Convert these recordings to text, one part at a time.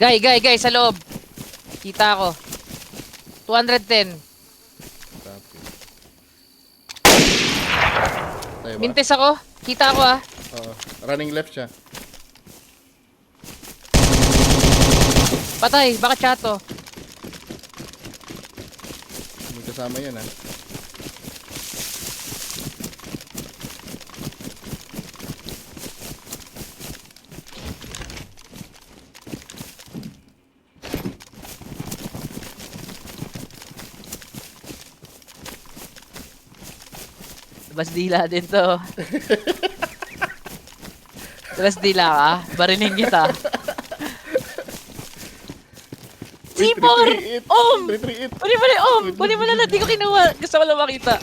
Guy, guy, guy, sa loob. Kita ko. 210. Copy. Tayo ba? Ako. Kita ko ah. Oo. Running left siya. Patay, baka chato. May kasama yan ha. Labas dila din to. Labas dila ka. Bariling kita. Sipor! Om! 338! Kunin mo na, Om! Kunin mo na di ko kinuha. Gusto ko lang makita.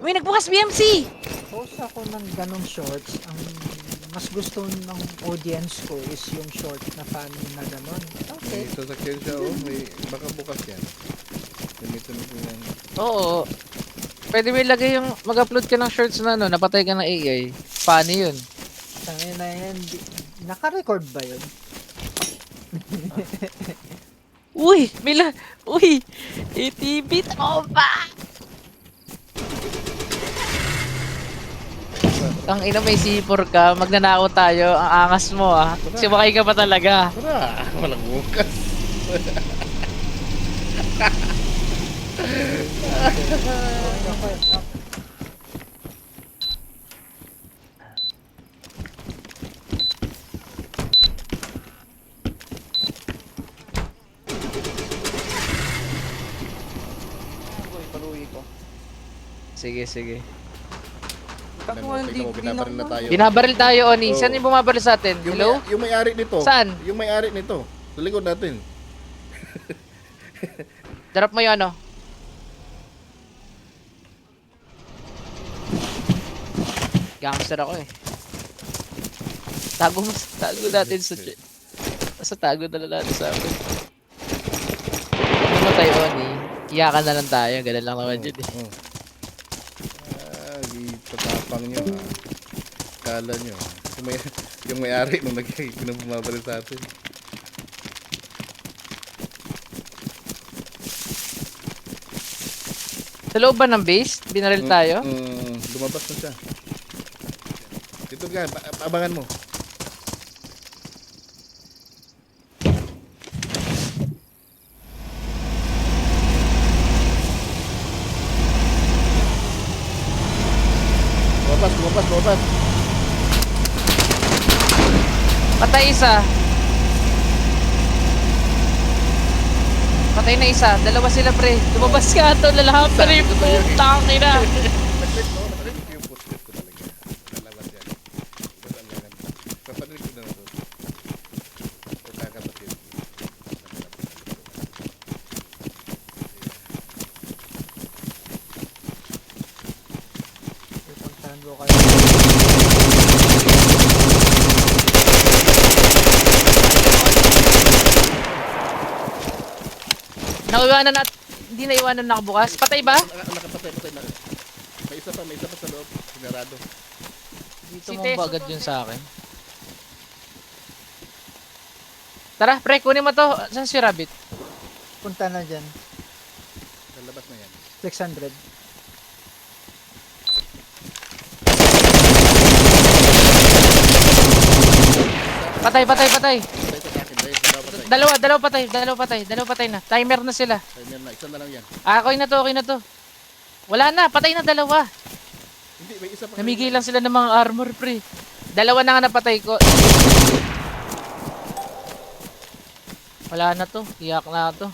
May nagbukas BMC! Post ako ng ganong shorts. Ang mas gusto ng audience ko is yung short na fan na ganon. May Okay. sasakyan siya oh. May, baka bukas yan. Gamitin mo yan. Oo. Pwede mo ilagay yung mag-upload ka ng shorts na ano, napatay ka ng AI. Paano yun? Tangin na yan. Naka-record ba yun? Uy! Mila! Uy! ATV tropa! Ang ina may sipor ka, magnanao tayo, ang angas mo ah. Sumakay ka pa talaga. Tara! Walang bukas. Sige, sige. Na tayo. Binabaril tayo, Oni. Saan yung bumabaril sa atin? Yung Hello? May, yung may-ari nito. Saan? Yung may-ari nito. Sa likod natin. Drop mo yung ano. Gangster ako eh. Tago mo, tago natin sa. Basta tago na lang natin sa akin. Ano tayo, Oni? Iyakan na lang tayo. Ganun lang naman yun eh. Oh. Ah, di patapang nyo ah. Kala nyo ah. Yung may, yung may-ari nung naging pinabumabaril sa atin. Sa loob ba ng base? Binaril tayo? Mm, lumabas na siya. Dito ka, abangan mo. Lumabas, lumabas, lumabas. Patay isa. Patay na isa. Dalawa sila pre. Lumabas ka to. Lalahap ka rin. Putang ina. Nag-click mo, nag-click ko yung footstep ko talaga. Lalabas yan. Ba't ang langan? Papanig ko na na to. O kakatapin. Pupuntahan ko kayo. Naiwanan at hindi na iwanan nakabukas. Patay ba? Naka- Nakapatay, patay na. May isa pa, may isa pa sa loob. Sinarado. Dito mo ba agad yun sa akin? Tara, pre, kunin mo to. Saan si Rabbit? Punta na dyan. Lalabas na yan. 600. Patay, patay, patay. Patay sa akin, dahil dalawa patay. Dalawa, dalawa patay, dalawa patay, dalawa patay na. Timer na sila. Timer na, isa na lang yan. Ah, okay na to, okay na to. Wala na, patay na dalawa. Hindi, may isa pa. Namigay lang sila ng mga armor, pre. Dalawa na nga napatay ko. Wala na to, iyak na to.